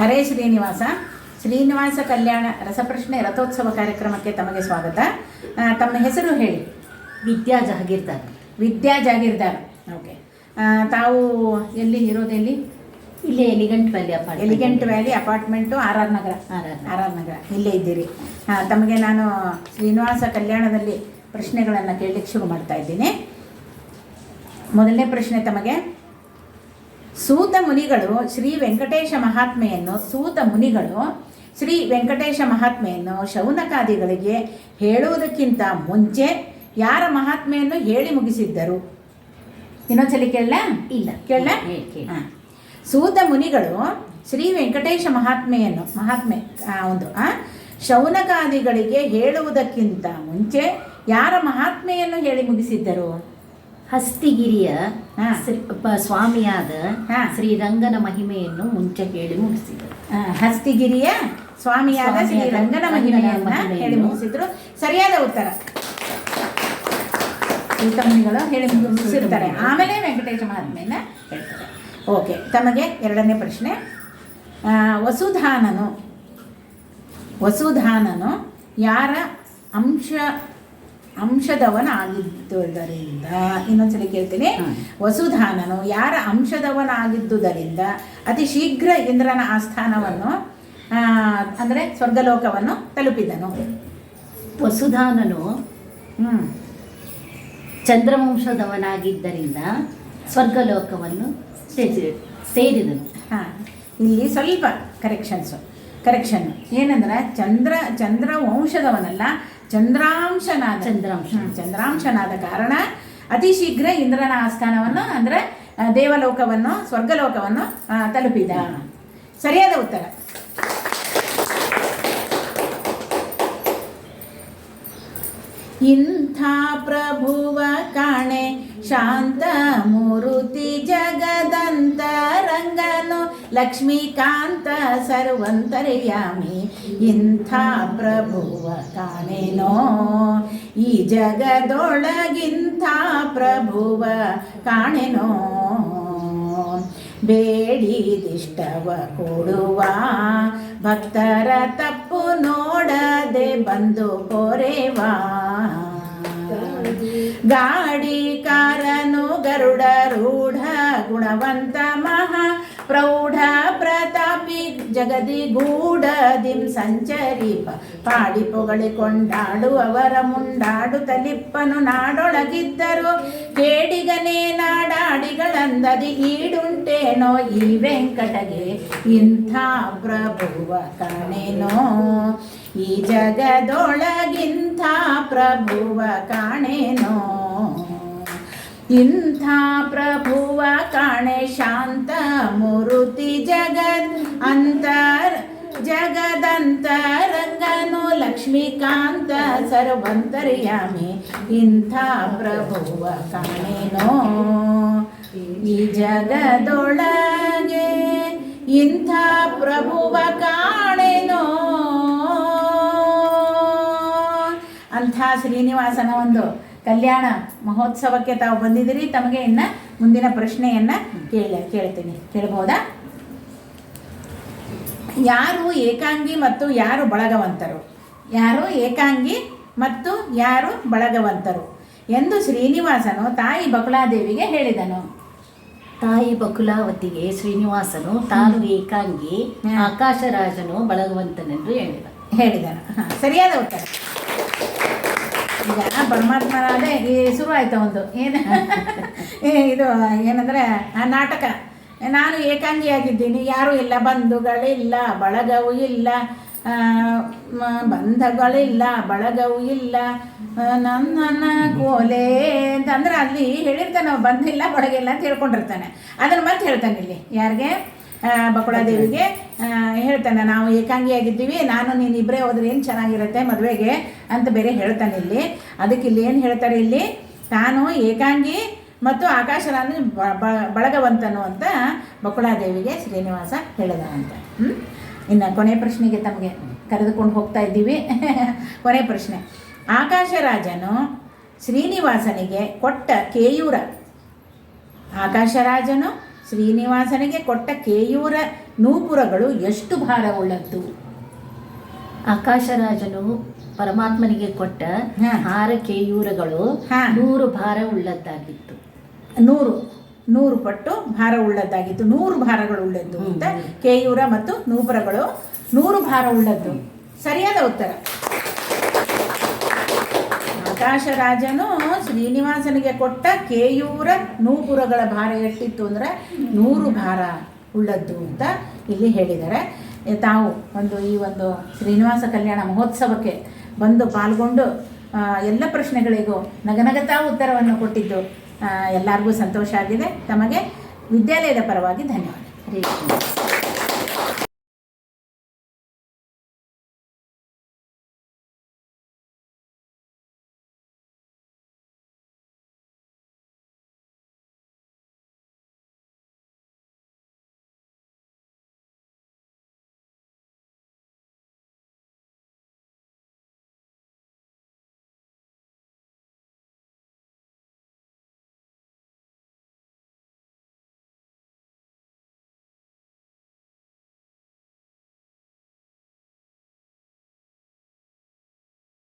ಹರೇ ಶ್ರೀನಿವಾಸ. ಶ್ರೀನಿವಾಸ ಕಲ್ಯಾಣ ರಸಪ್ರಶ್ನೆ ರಥೋತ್ಸವ ಕಾರ್ಯಕ್ರಮಕ್ಕೆ ತಮಗೆ ಸ್ವಾಗತ. ತಮ್ಮ ಹೆಸರು ಹೇಳಿ. ವಿದ್ಯಾ ಜಹಗೀರ್ದಾರ್ ವಿದ್ಯಾ ಜಾಗೀರ್ದಾರ್. ಓಕೆ. ತಾವು ಎಲ್ಲಿ ಇರೋದೆಲ್ಲಿ ಇಲ್ಲೇ elegant valley apart elegant valley apartment R R Nagar. R R Nagar. R R Nagar. ಇಲ್ಲೇ ಇದ್ದೀರಿ. ಹಾಂ ತಮಗೆ ನಾನು ಶ್ರೀನಿವಾಸ ಕಲ್ಯಾಣದಲ್ಲಿ ಪ್ರಶ್ನೆಗಳನ್ನು ಕೇಳಲಿಕ್ಕೆ ಶುರು ಮಾಡ್ತಾ ಇದ್ದೀನಿ. ಮೊದಲನೇ ಪ್ರಶ್ನೆ ತಮಗೆ. ಸೂತ ಮುನಿಗಳು ಶ್ರೀ ವೆಂಕಟೇಶ ಮಹಾತ್ಮೆಯನ್ನು ಸೂತ ಮುನಿಗಳು ಶ್ರೀ ವೆಂಕಟೇಶ ಮಹಾತ್ಮೆಯನ್ನು ಶೌನಕಾದಿಗಳಿಗೆ ಹೇಳುವುದಕ್ಕಿಂತ ಮುಂಚೆ ಯಾರ ಮಹಾತ್ಮೆಯನ್ನು ಹೇಳಿ ಮುಗಿಸಿದ್ದರು? ಇನ್ನೊಂದ್ಸಲಿ ಕೇಳಲ? ಇಲ್ಲ. ಕೇಳ. ಕೇಳಿ. ಸೂತ ಮುನಿಗಳು ಶ್ರೀ ವೆಂಕಟೇಶ ಮಹಾತ್ಮೆಯನ್ನು ಮಹಾತ್ಮೆ ಒಂದು ಶೌನಕಾದಿಗಳಿಗೆ ಹೇಳುವುದಕ್ಕಿಂತ ಮುಂಚೆ ಯಾರ ಮಹಾತ್ಮೆಯನ್ನು ಹೇಳಿ ಮುಗಿಸಿದ್ದರು? ಹಸ್ತಿಗಿರಿಯ ಹಾ. ಶ್ರೀ- ಪ- ಸ್ವಾಮಿಯಾದ ಹಾ. ಶ್ರೀರಂಗನ ಮಹಿಮೆಯನ್ನು ಮುಂಚೆ ಹೇಳಿ ಮುಗಿಸಿದರು. ಹಸ್ತಿಗಿರಿಯ ಸ್ವಾಮಿಯಾದ ಶ್ರೀರಂಗನ ಮಹಿಮೆಯನ್ನು ಹೇಳಿ ಮುಗಿಸಿದ್ರು. ಸರಿಯಾದ ಉತ್ತರ. ಉತ್ತಮಗಳು ಹೇಳಿ ಮುಗಿಸಿರ್ತಾರೆ ಆಮೇಲೆ ವೆಂಕಟೇಶ ಮಹಾತ್ಮೆಯನ್ನ ಹೇಳ್ತಾರೆ. ಓಕೆ ತಮಗೆ ಎರಡನೇ ಪ್ರಶ್ನೆ. ವಸುಧಾನನು ವಸುಧಾನನು ಯಾರ ಅಂಶ ಅಂಶದವನಾಗಿದ್ದುದರಿಂದ ಇನ್ನೊಂದ್ಸಲಿ ಕೇಳ್ತೀನಿ. ವಸುಧಾನನು ಯಾರ ಅಂಶದವನಾಗಿದ್ದುದರಿಂದ ಅತಿ ಶೀಘ್ರ ಇಂದ್ರನ ಆಸ್ಥಾನವನ್ನು ಅಂದರೆ ಸ್ವರ್ಗಲೋಕವನ್ನು ತಲುಪಿದನು. ವಸುಧಾನನು ಹ್ಮ್. ಚಂದ್ರವಂಶದವನಾಗಿದ್ದರಿಂದ ಸ್ವರ್ಗಲೋಕವನ್ನು ಸೇರಿ- ಸೇರಿದನು. ಹಾಂ. ಇಲ್ಲಿ ಸ್ವಲ್ಪ ಕರೆಕ್ಷನ್ಸು ಕರೆಕ್ಷನ್ ಏನಂದ್ರೆ ಚಂದ್ರ ಚಂದ್ರ ವಂಶದವನಲ್ಲ ಚಂದ್ರಾಂಶನಾದ ಚಂದ್ರಾಂಶ. ಚಂದ್ರಾಂಶನಾದ ಕಾರಣ ಅತಿ ಶೀಘ್ರ ಇಂದ್ರನ ಆಸ್ಥಾನವನ್ನು ಅಂದರೆ ದೇವಲೋಕವನ್ನು ಸ್ವರ್ಗಲೋಕವನ್ನು ತಲುಪಿದ. ಸರಿಯಾದ ಉತ್ತರ. ಇಂಥ ಪ್ರಭುವ ಕಾಣೆ ಶಾಂತ ಮೂರುತಿ ಜಗದಂತ ರಂಗನು ಲಕ್ಷ್ಮೀಕಾಂತ ಸರ್ವಂತರ್ಯಾಮಿ. ಇಂಥ ಪ್ರಭುವ ಕಾಣೆನೋ ಈ ಜಗದೊಳಗಿಂಥ ಪ್ರಭುವ ಕಾಣೆನೋ ಬೇಡಿದಿಷ್ಟವ ಕೊಡುವ, ಭಕ್ತರ ತಪ್ಪು ನೋಡದೆ ಬಂದು ಕೋರೆವಾ. ಗಾಡಿಕಾರನು ಗರುಡ ರೂಢ ಗುಣವಂತ ಮಹಾ ಪ್ರೌಢ ಜಗದಿ ಗೂಡದಿಂ ಸಂಚರಿಪ. ಪಾಡಿ ಪೊಗಳಿಕೊಂಡಾಡುವವರ ಮುಂಡಾಡು ತಲಿಪ್ಪನು ನಾಡೊಳಗಿದ್ದರು. ಕೇಡಿಗನೇ ನಾಡಾಡಿಗಳಂದದಿ ಈಡುಂಟೇನೋ ಈ ವೆಂಕಟಗೆ? ಇಂಥ ಪ್ರಭುವ ಕಾಣೇನೋ? ಈ ಜಗದೊಳಗಿಂಥ ಪ್ರಭುವ ಕಾಣೇನೋ? ಇಂಥ ಪ್ರಭುವ ಕಾಣೆ ಶಾಂತ ಮುರುತಿ ಜಗದ್ ಅಂತರ್ ಜಗದಂತರಂಗನು ಲಕ್ಷ್ಮೀಕಾಂತ ಸರ್ವಂತರ್ಯಾಮಿ ಇಂಥ ಪ್ರಭುವ ಕಾಣೇನೋ? ಈ ಜಗದೊಳಗೆ ಇಂಥ ಪ್ರಭುವ ಕಾಣೇನೋ? ಅಂಥ ಶ್ರೀನಿವಾಸನ ಒಂದು ಕಲ್ಯಾಣ ಮಹೋತ್ಸವಕ್ಕೆ ತಾವು ಬಂದಿದ್ದೀರಿ. ತಮಗೆ ಇನ್ನು ಮುಂದಿನ ಪ್ರಶ್ನೆಯನ್ನು ಕೇಳ ಕೇಳ್ತೀನಿ. ಕೇಳ್ಬೋದಾ? ಯಾರು ಏಕಾಂಗಿ ಮತ್ತು ಯಾರು ಬಳಗವಂತರು? ಯಾರು ಏಕಾಂಗಿ ಮತ್ತು ಯಾರು ಬಳಗವಂತರು? ಎಂದು ಶ್ರೀನಿವಾಸನು ತಾಯಿ ಬಕುಲಾದೇವಿಗೆ ಹೇಳಿದನು. ತಾಯಿ ಬಕುಲಾವತಿಗೆ ಶ್ರೀನಿವಾಸನು ತಾನು ಏಕಾಂಗಿ. ಆಕಾಶರಾಜನು ಬಳಗವಂತನೆಂದು ಹೇಳಿದ. ಹೇಳಿದನು. ಸರಿಯಾದ ಉತ್ತರ. ಈಗ ಪರಮಾತ್ಮನಾದ ಶುರು ಆಯ್ತು ಒಂದು? ಏನು? ಇದು ಏನಂದ್ರೆ ಆ ನಾಟಕ. ನಾನು ಏಕಾಂಗಿಯಾಗಿದ್ದೀನಿ. ಯಾರೂ ಇಲ್ಲ, ಬಂಧುಗಳಿಲ್ಲ, ಬಳಗವೂ ಇಲ್ಲ ಬಂಧಗಳಿಲ್ಲ, ಬಳಗವೂ ಇಲ್ಲ. ನನ್ನ ಕೋಲೆ ಅಂತಂದ್ರೆ ಅಲ್ಲಿ ಹೇಳಿರ್ತಾನೆ ನಾವು ಬಂಧ ಇಲ್ಲ ಬಳಗಿಲ್ಲ ಅಂತ ಹೇಳ್ಕೊಂಡಿರ್ತಾನೆ. ಅದನ್ನು ಮತ್ತೆ ಹೇಳ್ತಾನೆ ಇಲ್ಲಿ. ಯಾರಿಗೆ? ಬಕುಳಾದೇವಿಗೆ. ಹೇಳ್ತಾನೆ, ನಾವು ಏಕಾಂಗಿಯಾಗಿದ್ದೀವಿ, ನಾನು, ನೀನು ಇಬ್ಬರೇ ಹೋದ್ರೆ ಏನು ಚೆನ್ನಾಗಿರುತ್ತೆ ಮದುವೆಗೆ ಅಂತ ಬೇರೆ ಹೇಳ್ತಾನೆ ಇಲ್ಲಿ. ಅದಕ್ಕೆ ಇಲ್ಲಿ ಏನು ಹೇಳ್ತಾರೆ ಇಲ್ಲಿ? ತಾನು ಏಕಾಂಗಿ ಮತ್ತು ಆಕಾಶರಾನ ಬಳಗವಂತನು ಅಂತ ಬಕುಳಾದೇವಿಗೆ ಶ್ರೀನಿವಾಸ ಹೇಳಿದ ಅಂತ. ಹ್ಞೂ ಇನ್ನು ಕೊನೆ ಪ್ರಶ್ನೆಗೆ ತಮಗೆ ಕರೆದುಕೊಂಡು ಹೋಗ್ತಾ ಇದ್ದೀವಿ. ಕೊನೆ ಪ್ರಶ್ನೆ. ಆಕಾಶರಾಜನು ಶ್ರೀನಿವಾಸನಿಗೆ ಕೊಟ್ಟ ಕೇಯೂರ. ಆಕಾಶರಾಜನು ಶ್ರೀನಿವಾಸನಿಗೆ ಕೊಟ್ಟ ಕೇಯೂರ ನೂಪುರಗಳು ಎಷ್ಟು ಭಾರವುಳ್ಳದ್ದು? ಆಕಾಶರಾಜನು ಪರಮಾತ್ಮನಿಗೆ ಕೊಟ್ಟ ಹಾ. ಹಾರ ಕೇಯೂರಗಳು ಹಾ. ನೂರು ಭಾರ ಉಳ್ಳದ್ದಾಗಿತ್ತು ನೂರು ನೂರು ಪಟ್ಟು ಭಾರ ಉಳ್ಳದ್ದಾಗಿತ್ತು. ನೂರು ಭಾರಗಳು ಉಳ್ಳದ್ದು. ಅಂತ ಕೇಯೂರ ಮತ್ತು ನೂಪುರಗಳು. ನೂರು ಭಾರ ಉಳ್ಳದ್ದು. ಸರಿಯಾದ ಉತ್ತರ. ಆಕಾಶರಾಜನು ಶ್ರೀನಿವಾಸನಿಗೆ ಕೊಟ್ಟ ಕೇಯೂರ ನೂಪುರಗಳ ಭಾರ ಎಷ್ಟಿತ್ತು ಅಂದರೆ ನೂರು ಭಾರ ಉಳ್ಳದ್ದು ಅಂತ ಇಲ್ಲಿ ಹೇಳಿದ್ದಾರೆ. ತಾವು ಒಂದು ಈ ಒಂದು ಶ್ರೀನಿವಾಸ ಕಲ್ಯಾಣ ಮಹೋತ್ಸವಕ್ಕೆ ಬಂದು ಪಾಲ್ಗೊಂಡು ಎಲ್ಲ ಪ್ರಶ್ನೆಗಳಿಗೂ ನಗನಗತಾ ಉತ್ತರವನ್ನು ಕೊಟ್ಟಿದ್ದು. ಎಲ್ಲರಿಗೂ ಸಂತೋಷ ಆಗಿದೆ. ತಮಗೆ ವಿದ್ಯಾಲಯದ ಪರವಾಗಿ ಧನ್ಯವಾದ.